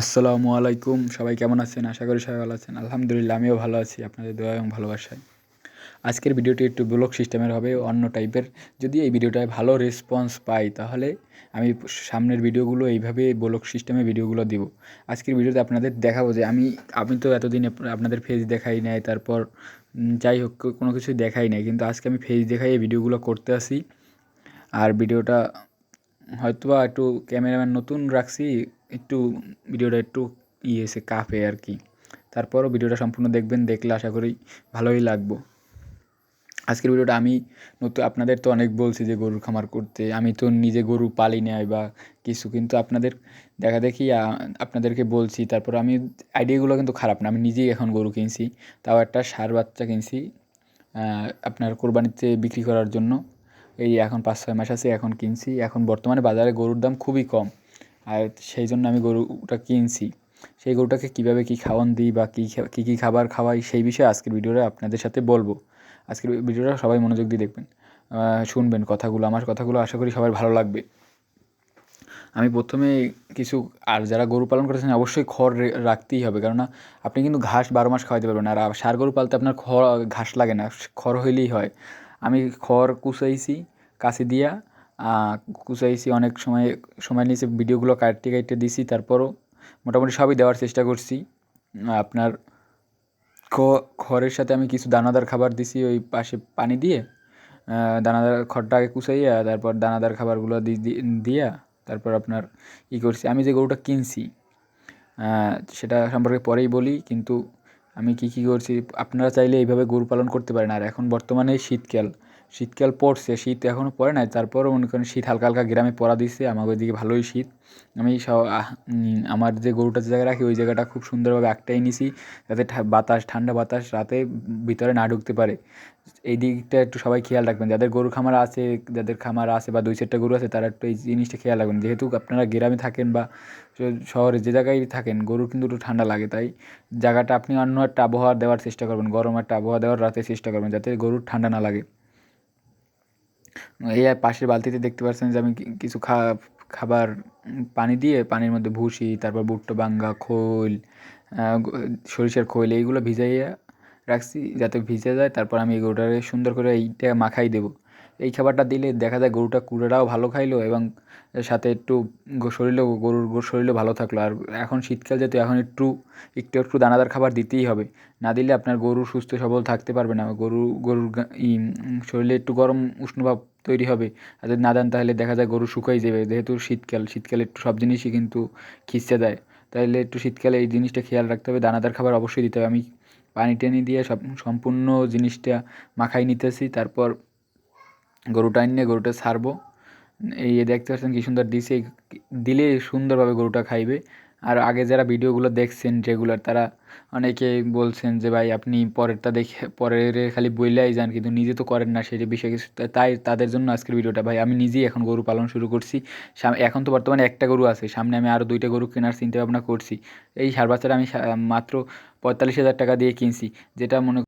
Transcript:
আসসালামু আলাইকুম। সবাই কেমন আছেন? আশা করি সবাই ভালো আছেন। আলহামদুলিল্লাহ, আমিও ভালো আছি। আপনাদের দোয়া এবং ভালোবাসায়। আজকের ভিডিওটি একটু ব্লগ সিস্টেমের হবে, অন্য টাইপের। যদি এই ভিডিওটায় ভালো রেসপন্স পাই, তাহলে আমি সামনের ভিডিওগুলো এইভাবে ব্লগ সিস্টেমে ভিডিওগুলো দিব। আজকের ভিডিওতে আপনাদের দেখাবো যে আমি আমি তো এতদিন আপনাদের ফেস দেখাই নাই, তারপর যাই হোক কোনো কিছু দেখাই নাই। কিন্তু আজকে আমি ফেস দেখাই এই ভিডিওগুলো করতে আসি। আর ভিডিওটা হয়তোবা একটু ক্যামেরাম্যান নতুন রাখছি একটু ভিডিওটা একটু ইয়ে এসে কাঁপে আর কি। তারপরও ভিডিওটা সম্পূর্ণ দেখবেন, দেখলে আশা করি ভালোই লাগবো। আজকের ভিডিওটা আমি নতুন আপনাদের তো অনেক বলছি যে গরুর খামার করতে। আমি তো নিজে গরু পালি নাই বা কিছু, কিন্তু আপনাদের দেখা দেখি আপনাদেরকে বলছি। তারপর আমি আইডিয়াগুলো কিন্তু খারাপ না। আমি নিজেই এখন গরু কিনছি। তাও একটা সার বাচ্চা কিনছি আপনার কোরবানিতে বিক্রি করার জন্য। এই এখন পাঁচ ছয় মাস আছে, এখন কিনছি। এখন বর্তমানে বাজারে গরুর দাম খুবই কম। আর সেই জন্য আমি গরুটা কিনছি। সেই গরুটাকে কীভাবে কী খাওয়ান দিই বা কী কী কী খাবার খাওয়াই সেই বিষয়ে আজকের ভিডিওটা আপনাদের সাথে বলব। আজকের ভিডিওটা সবাই মনোযোগ দিয়ে দেখবেন। শুনবেন কথাগুলো, আমার কথাগুলো আশা করি সবার ভালো লাগবে। আমি প্রথমে কিছু, আর যারা গরু পালন করেছেন অবশ্যই খড় রাখতেই হবে। কেননা আপনি কিন্তু ঘাস বারো মাস খাওয়াতে পারবেন আর সার গরু পালতে আপনার খড়, ঘাস লাগে না, খড় হইলেই হয়। আমি খড় কুচাইছি কাছে দিয়া কুচাইছি অনেক সময় সময় নিয়েছে, ভিডিওগুলো কাটতে কাটতে দিছি, তারপরও মোটামুটি সবই দেওয়ার চেষ্টা করছি। আপনার খড়ের সাথে আমি কিছু দানাদার খাবার দিছি, ওই পাশে পানি দিয়ে দানাদার খড়টা আগে কুচাইয়া তারপর দানাদার খাবারগুলো দিয়া, তারপর আপনার ই করছি। আমি যে গরুটা কিনছি সেটা সম্পর্কে পরেই বলি, কিন্তু আমি কী কী করছি, আপনারা চাইলে এইভাবে গরু পালন করতে পারেন। আর এখন বর্তমানে শীতকাল শীতকাল পড়ছে, শীত এখনও পড়ে নাই। তারপরও মনে করেন শীত হালকা হালকা গ্রামে পড়া দিচ্ছে আমার ওইদিকে ভালোই শীত। আমি আমার যে গরুটা যে জায়গায় রাখি, ওই জায়গাটা খুব সুন্দরভাবে একটাই নিছি, যাতে বাতাস, ঠান্ডা বাতাস রাতে ভিতরে না ঢুকতে পারে। এই দিকটা একটু সবাই খেয়াল রাখবেন। যাদের গরু খামার আছে, যাদের খামার আছে বা দুই চারটা গরু আছে, তারা একটু এই জিনিসটা খেয়াল রাখবেন। যেহেতু আপনারা গ্রামে থাকেন বা শহরে যে জায়গায় থাকেন, গরুর কিন্তু একটু ঠান্ডা লাগে। তাই জায়গাটা আপনি অন্য একটা আবহাওয়া দেওয়ার চেষ্টা করবেন, গরম একটা আবহাওয়া দেওয়ার রাতে চেষ্টা করবেন, যাতে গরুর ঠান্ডা না লাগে। এই পাশের বালতিতে দেখতে পাচ্ছেন যে আমি কিছু খা, খাবার পানি দিয়ে পানির মধ্যে ভুসি তারপর ভুট্টো বাঙ্গা, খোল সরিষার খোল, এইগুলো ভিজাইয়া রাখছি যাতে ভিজে যায়। তারপর আমি এই গরুটাকে সুন্দর করে এইটা মাখাই দেবো। এই খাবারটা দিলে দেখা যায় গরুটা কুড়াটাও ভালো খাইলো এবং সাথে একটু শরীরেও, গরুর শরীরও ভালো থাকল। আর এখন শীতকাল যেহেতু, এখন একটু একটু একটু দানাদার খাবার দিতেই হবে। না দিলে আপনার গরু সুস্থ সবল থাকতে পারবে না। গরু, গরুর শরীরে একটু গরম উষ্ণভাব তৈরি হবে। আর যদি না দেন তাহলে দেখা যায় গরু শুকাই যাবে। যেহেতু শীতকাল, শীতকালে একটু সব জিনিসই কিন্তু খিস্তে দেয়। তাহলে একটু শীতকালে এই জিনিসটা খেয়াল রাখতে হবে। দানাদার খাবার অবশ্যই দিতে হবে। আমি পানি টেনে দিয়ে সব সম্পূর্ণ জিনিসটা মাখাই নিতেছি। তারপর গরুটা এনে গরুটা ছাড়বো। এই দেখতে পাচ্ছেন কী সুন্দর দিছে। দিলে সুন্দরভাবে গরুটা খাইবে। আর আগে যারা ভিডিওগুলো দেখছেন রেগুলার তারা অনেকে বলছেন যে, ভাই, আপনি পরেরটা দেখে, পরের খালি বইলাই যান, কিন্তু নিজে তো করেন না সেই বিষয়ে। কিছু তাই তাদের জন্য আজকের ভিডিওটা, ভাই, আমি নিজেই এখন গরু পালন শুরু করছি। এখন তো বর্তমানে একটা গরু আছে, সামনে আমি আরও দুইটা গরু কেনার চিন্তা ভাবনা করছি। এই সার বাচ্চাটা আমি মাত্র পঁয়তাল্লিশ হাজার টাকা দিয়ে কিনছি, যেটা মনে